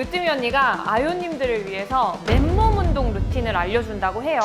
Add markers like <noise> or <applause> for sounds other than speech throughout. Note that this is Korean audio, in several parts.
으뜸이 언니가 아요님들을 위해서 맨몸 운동 루틴을 알려준다고 해요.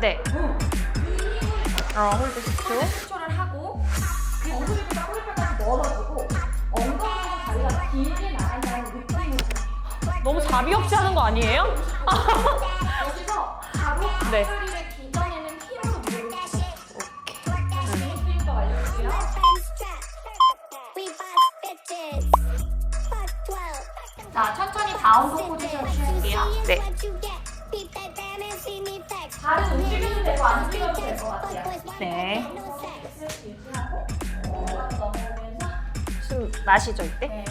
네. 어, 홀드 10초. 10초를 하고 그 엉덩이보다 허리뼈까지 멀어지고 엉덩이에서 다리가 길게 나간다는 느낌으로 너무 자비 없이 하는 거 아니에요? <laughs> 여기서 바로 네. 앞다리를 기전에는 힘으로 누르고 있어요. 다시 스윙법 알려줄게요. 자, 천천히 다운도 포지션 취할게요. 네. 발은 움직여도 되고 안 움직여도 될 것 같아요. 네. 유지하고 넘어오면서 숨 마시죠, 이때? 네.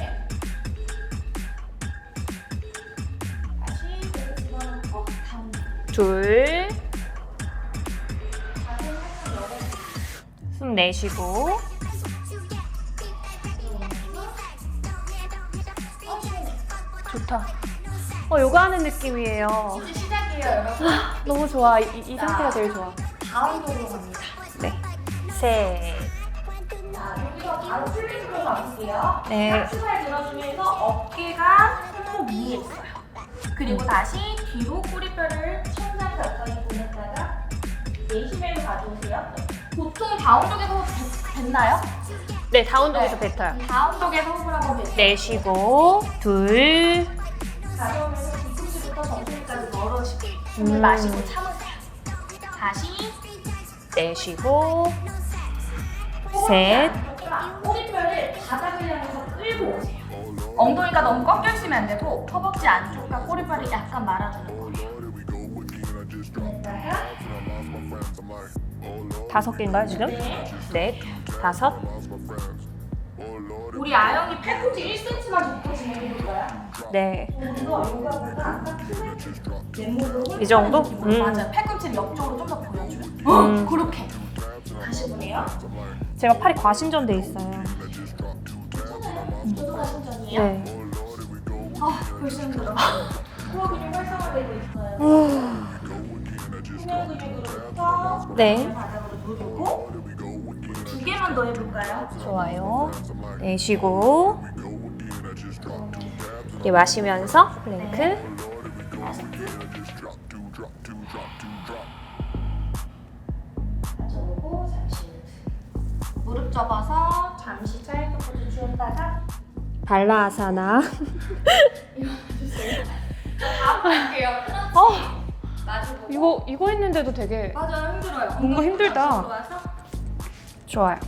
다시 배를 집어넣고 다운. 둘. 자세히 살짝 열어. 숨 내쉬고. 좋다. 어, 요가 하는 느낌이에요. 이제 시작 여러분. 너무 좋아. 이, 이 상태가 제일 좋아. 다운으로 갑니다. 네. 셋. 자, 여기서 바로 플랭크로 가볼게요. 네. 상추살 들어주면서 어깨가 손목 위에 있어요. 그리고 다시 뒤로 꼬리뼈를 천장 가까이 보냈다가 내쉬면서 가져오세요. 보통 다운 쪽에서 호흡 됐- 됐나요? 네, 다운 쪽에서 네. 뱉어요. 다운 쪽에서 호흡을 한번. 내쉬고, 둘. 가져오면서 숨을 음. 마시고 참으세요. 다시 내쉬고, 셋. 꼬리뼈를 바닥을 향해서 끌고 오세요. 엉덩이가 너무 꺾여 있으면 안 되고 허벅지 안쪽과 꼬리뼈를 약간 말아주는 거예요. 그랬다가 다섯 개인가요, 지금? 네. 넷, 다섯. 우리 아영이 팔꿈치 1cm만 좁고 진행해볼까요? 네. 이 정도? 음. 음. 맞아요. 팔꿈치를 옆쪽으로 좀 더 보여줘요. 음. 어, 그렇게. 다시 보네요. 제가 팔이 과신전돼 있어요. 네. 아, 벌써 힘들어. 코어 근육 활성화되고 있어요. 근육으로부터 네. 바닥으로 누르고 두 개만 더 해볼까요? 좋아요. 내쉬고. 이렇게 마시면서 플랭크. 가져오고 잠시 무릎 접어서 잠시 짧게 포즈 취했다가 발라아사나. 다음 할게요. 어, 마주보고 이거 이거 했는데도 되게 맞아요 힘들어요. 뭔가 힘들다. 좋아요.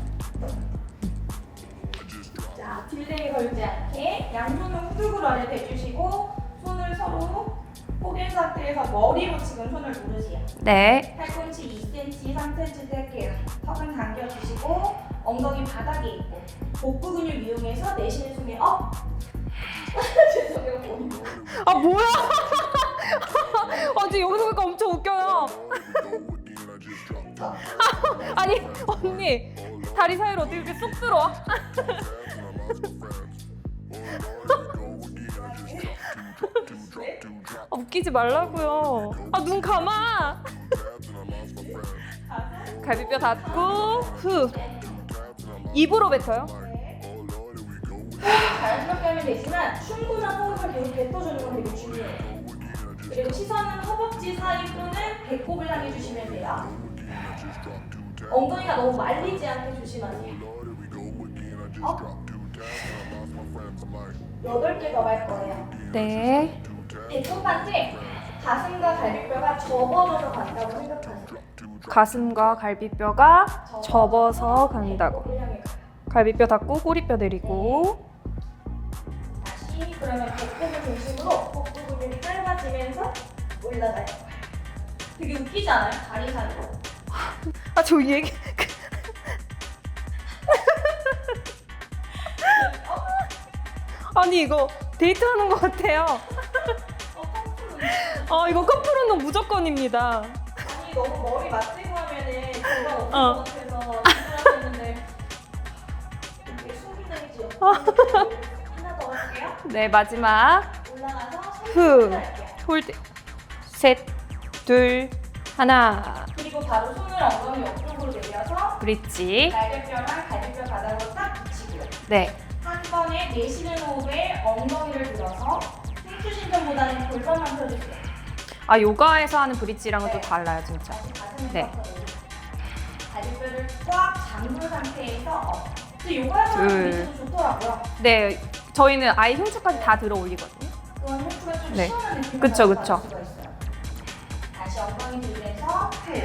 자 딜레이 걸지 않게 양손을 후두근 아래 대주시고 손을 서로 포개 상태에서 머리로 지금 손을 누르세요. 네. 팔꿈치 2cm, 3cm 할게요. 턱은 당겨주시고 엉덩이 바닥에 있고 복부 근육 이용해서 내쉬는 숨에 업. <laughs> 죄송해요 머리. 아 뭐야? 아 <laughs> 지금 여기서 보니까 엄청 웃겨요. <laughs> 아니 언니 다리 사이로 어떻게 이렇게 쏙 들어와? 웃기지 말라고요. 아 눈 감아. <laughs> 갈비뼈 닫고 후. 입으로 뱉어요. 자연스럽게 하면 되지만 충분한 호흡을 계속 뱉어주는 건 되게 중요해요. 그리고 시선은 허벅지 사이 또는 배꼽을 향해 주시면 돼요. 엉덩이가 너무 말리지 않게 조심하세요. 업. 여덟 개더 갈 거예요. 네. 번째 가슴과 갈비뼈가 접어져서 간다고 생각하세요. 가슴과 갈비뼈가 접어서 간다고. 배꼽을. 갈비뼈 닫고 꼬리뼈 내리고. 다시 그러면 복부를 중심으로 복부 근육이 짧아지면서 거야. 되게 웃기지 않아요? 다리 사이로. 아, 저 얘기. <laughs> 아니, 이거 데이트하는 것 같아요. 아, 이거 커플 운동 무조건입니다. 아니 너무 머리 맞대고 하면은 정말 없을 어. 것 같아서 생각했는데 이게 숨기다니지 하나 더 할게요. 네, 마지막. 올라가서 후. 손을 할게요. 홀드. 셋, 둘, 하나. 그리고 바로 손을 엉덩이 옆쪽으로 내려서 브릿지. 날개뼈랑 갈비뼈 바닥으로 딱 붙이고요. 네. 한 번에 내쉬는 호흡에 엉덩이를 들어서 흉추신전보다는 골반만 펴주세요. 아, 요가에서 하는 브릿지랑은 또 달라요, 진짜. 네. 갈비뼈를 꽉 잠근 상태에서 업. 근데 요가에서 하는 둘. 브릿지도 좋더라고요. 네. 저희는 아예 흉추까지 다 들어 올리거든요. 그건 흉추가 좀 네. 시원한 느낌을 그쵸, 받을 그쵸. 수가 있어요. 다시 엉덩이 들면서 후.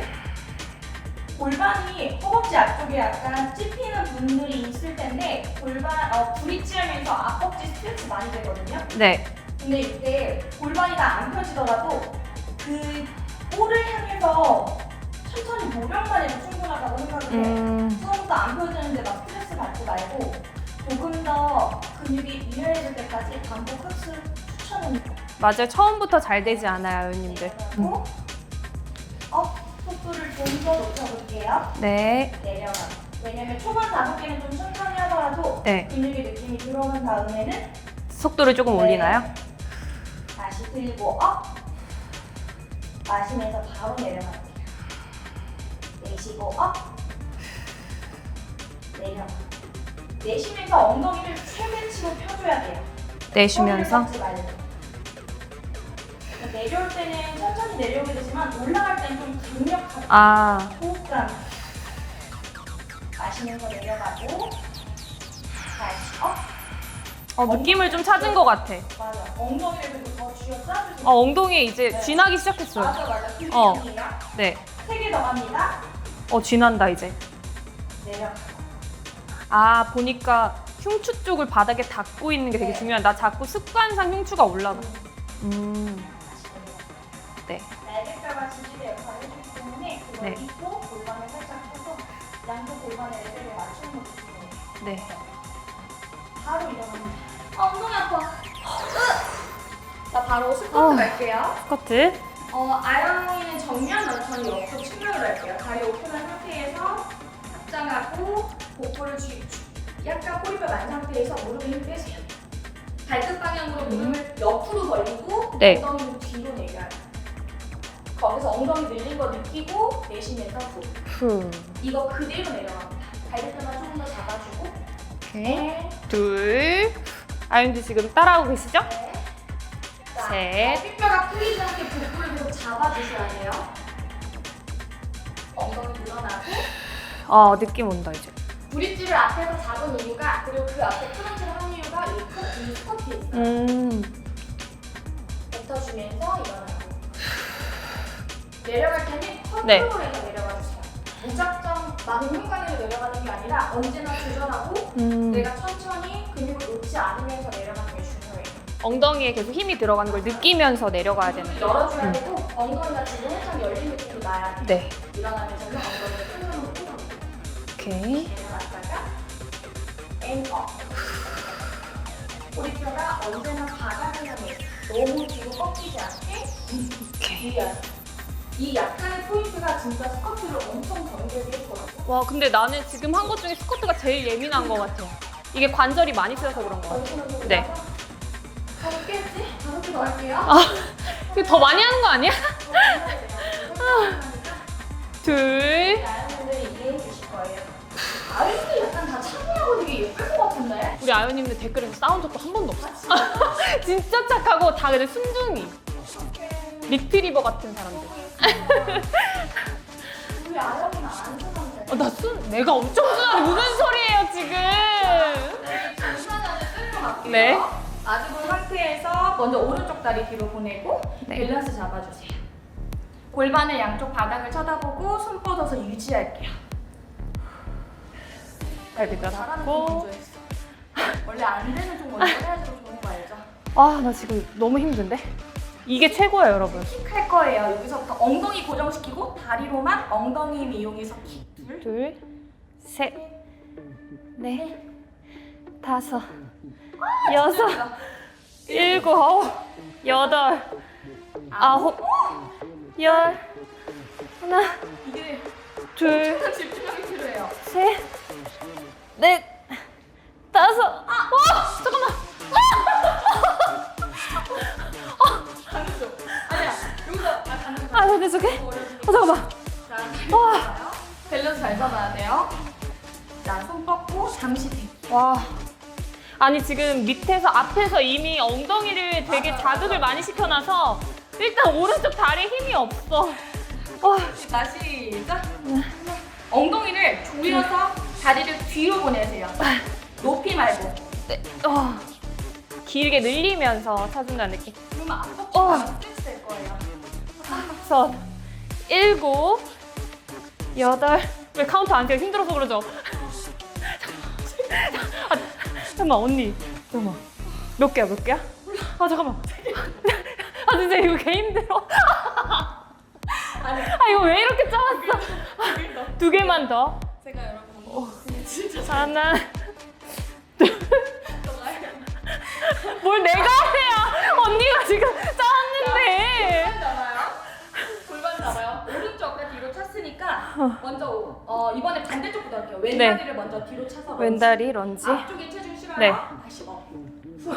골반이 허벅지 앞쪽에 약간 찝히는 분들이 있을 텐데 골반 어, 브릿지하면서 앞벅지 스트레치 많이 되거든요. 네. 근데 이때 골반이 다 안 펴지더라도 그 볼을 향해서 천천히 노력만 해도 충분하다고 생각을 해요. 음, 처음부터 안 펴지는데 막 스트레스 받지 말고 조금 더 근육이 유연해질 때까지 반복 흡수 추천합니다. 맞아요. 처음부터 잘 되지 않아요, 아유님들. 그리고 업 속도를 좀 더 높여볼게요. 네. 내려가. 왜냐면 초반 다섯 개는 좀 천천히 하더라도 네. 근육의 느낌이 들어오는 다음에는 속도를 조금 네. 올리나요? 다시 들고 업. 마시면서 바로 내려갈게요. 내쉬고 업. 내려가. 내쉬면서 엉덩이를 최대치로 펴줘야 돼요. 내쉬면서. 내려올 때는 천천히 내려오게 되지만 올라갈 때는 좀 강력하게 아, 호흡감 마시면서 내려가고 어, 느낌을 좀 찾은 것 같아. 맞아 엉덩이를 그리고 더 쥐어 짜주세요 어, 엉덩이에 이제 네. 쥐나기 시작했어요. 맞아 맞아 그게 어. 네. 세 개 더 갑니다 어, 쥐난다, 이제. 내려 아, 보니까 흉추 쪽을 바닥에 닿고 있는 게 되게 네. 중요한. 나 자꾸 습관상 흉추가 올라가. 음, 다시 내려 네. 날개뼈가 지지대 역할을 해주기 때문에 그걸 네. 입고 골반을 살짝 펴서 양쪽 골반의 레벨을 맞추는 것도 중요해요 네. 바로 일어납니다 아, 엉덩이 아파 으! 자 바로 스쿼트 어. 갈게요 스쿼트. 어, 아영이는 정면, 저는 옆으로 측면으로 할게요. 다리 오픈한 상태에서 확장하고 복부를 쥐, 쥐- 약간 꼬리뼈 만 상태에서 무릎에 힘 빼세요. 발끝 방향으로 무릎을 옆으로 벌리고 음. 네. 엉덩이를 뒤로 내려요. 거기서 엉덩이 늘린 거 느끼고 내쉬면서 후. 후. 이거 그대로 내려갑니다. 발끝만 조금 더 잡아주고. 네, 둘. 아윤지 지금 따라하고 계시죠? 네. 자, 셋. 핏뼈가 풀리지 않게 복부를 잡아주셔야 돼요. 엉덩이 늘어나고 어, 느낌 온다, 이제. 브릿지를 앞에서 잡은 이유가 그리고 그 앞에 크런치를 한 이유가 이, 스쿼트에 있어요. 음, 뱉어주면서 일어나고 내려갈 때는 네. 컨트롤해서 내려가 주세요. 무작정 막무가내로 내려가는 게 아니라 언제나 조절하고 음. 내가 천천히 근육을 놓지 않으면서 내려가는 게 중요해요. 엉덩이에 계속 힘이 들어가는 걸 느끼면서 내려가야 되는 거. 열어줘야 음. 되고 엉덩이가 지금 살짝 열린 느낌이 나야 돼. 네. 일어나면서는 엉덩이를 큰 손으로 풀어. 오케이. 내려갔다가 앤업 꼬리뼈가 언제나 바닥을 향해 너무 뒤로 꺾이지 않게 오케이. 이 약간의 포인트가 진짜 스쿼트를 엄청 정제하게 했더라고요 와, 근데 나는 지금 한 것 중에 스쿼트가 제일 예민한 것 같아. 이게 관절이 많이 쓰여서 그런 것 같아. 네. 다섯 개 했지? 다섯 개 더 할게요 아, 이거 더 많이 하는 거 아니야? 둘. 여러분들이 이해해 주실 거예요 아이들이 약간 다 참여하고 되게 예쁠 것 같은데? 우리 아연님들 댓글에서 싸운 적도 한 번도 없어. <laughs> 진짜 착하고 다 그래 순둥이. 리트리버 같은 사람들. 우리 아영이는 안 좋아하는데 어, 나 순, 내가 엄청 순하네. 무슨 소리예요, 지금? 갈게요. 네. 아주분 상태에서 먼저 오른쪽 다리 뒤로 보내고 네. 밸런스 잡아주세요. 골반을 양쪽 바닥을 쳐다보고 손 뻗어서 유지할게요. 잘하는 먼저 했어. 원래 안 되는 쪽 먼저 해야지 더 좋은 거 알죠? 아, 나 지금 너무 힘든데? 이게 최고야, 여러분. 킥할 거예요. 여기서부터 엉덩이 고정시키고 다리로만 엉덩이 힘 이용해서 킥. 둘, 둘, 셋, 넷, 다섯, 여섯, 일곱, 아홉, 여덟, 아홉, 열, 하나, 이게 둘, 집중력이 필요해요. 셋, 넷, 다섯. 아, 와, 잠깐만. 아나 계속해. 어, 잠깐만. 자, 와. 와. 밸런스 잘 잡아야 돼요. 자, 손 뻗고 잠시 대기. 와. 아니 지금 밑에서 앞에서 이미 엉덩이를 되게 자극을 많이 시켜놔서 일단 오른쪽 다리에 힘이 없어. 와. 다시 시작. 엉덩이를 조여서 다리를 뒤로 보내세요. 높이 말고. 네. 어. 길게 늘리면서 차준다는 느낌. 그러면 앞쪽 어. 가면 스트레치 다섯, 일곱, 여덟. 왜 카운트 안 세요? 힘들어서 그러죠? <laughs> 아, 잠깐만 언니. 잠깐만. 몇 개야 몇 개야? 아 잠깐만. 아 진짜 이거 개 힘들어. <laughs> 아 이거 왜 이렇게 짜왔어? 두 개만 더. 제가 여러분 진짜 하나. 뭘 반대쪽부터 할게요. 왼다리를 먼저 뒤로 차서 런지. 왼다리 런지. 앞쪽에 체중 실어요. 네. 다시 업. 후. <laughs>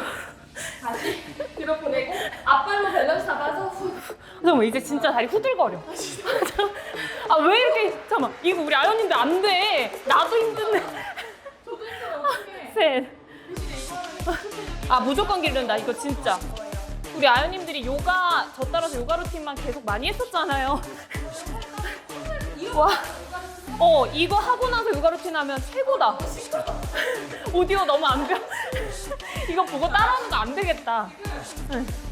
다시 뒤로 보내고 앞발로 밸런스 잡아서 후. 잠깐만 이제 진짜 다리 후들거려. 아 왜 이렇게 잠깐만 이거 우리 아연님들 안 돼. 나도 힘든데. 저도 힘들어요. 어떡해. 셋. 아 무조건 기른다 이거 진짜. 우리 아연님들이 요가 저 따라서 요가 루틴만 계속 많이 했었잖아요. 와. 어 이거 하고 나서 요가 루틴 하면 최고다. <laughs> 오디오 너무 안 돼. <laughs> 이거 보고 따라하는 거 안 되겠다.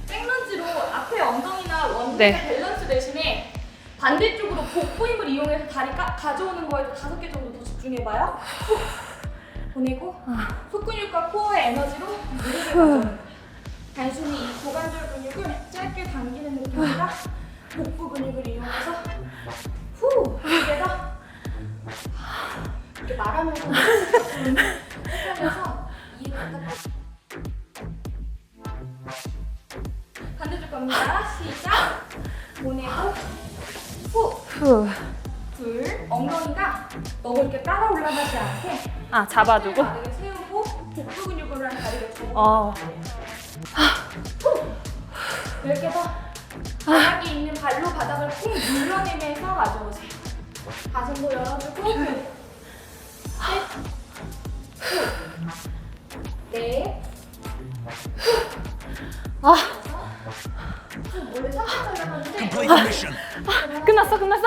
백런지로 앞에 엉덩이나 원숭이 네. 밸런스 대신에 반대쪽으로 복부 힘을 이용해서 다리 까, 가져오는 거에도 다섯 개 정도 더 집중해봐요. 후. 보내고 속근육과 코어의 에너지로 무릎을 가져오는. 단순히 이 고관절 근육을 짧게 당기는 느낌이라 복부 근육을 이용해서 후더 이렇게 말하면서 하면서 이해가 딱 반대쪽 갑니다. 시작. 보내고 후. 후. 둘. 엉덩이가 너무 이렇게 따라 올라가지 않게 아 잡아두고. 다리를 세우고 복부 근육으로 한 다리를 접어. 어. 이렇게 더 바닥이 있는 발로 바닥을 쿵 눌러내면서 가져오세요. 가슴도 열어주고 넷, 아. 원래. 끝났어 끝났어.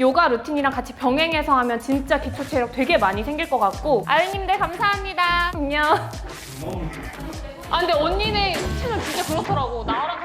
요가 루틴이랑 같이 병행해서 하면 진짜 기초 체력 되게 많이 생길 것 같고. 아유님들 감사합니다. 안녕. 아 근데 언니네 채널 진짜 그렇더라고. 나랑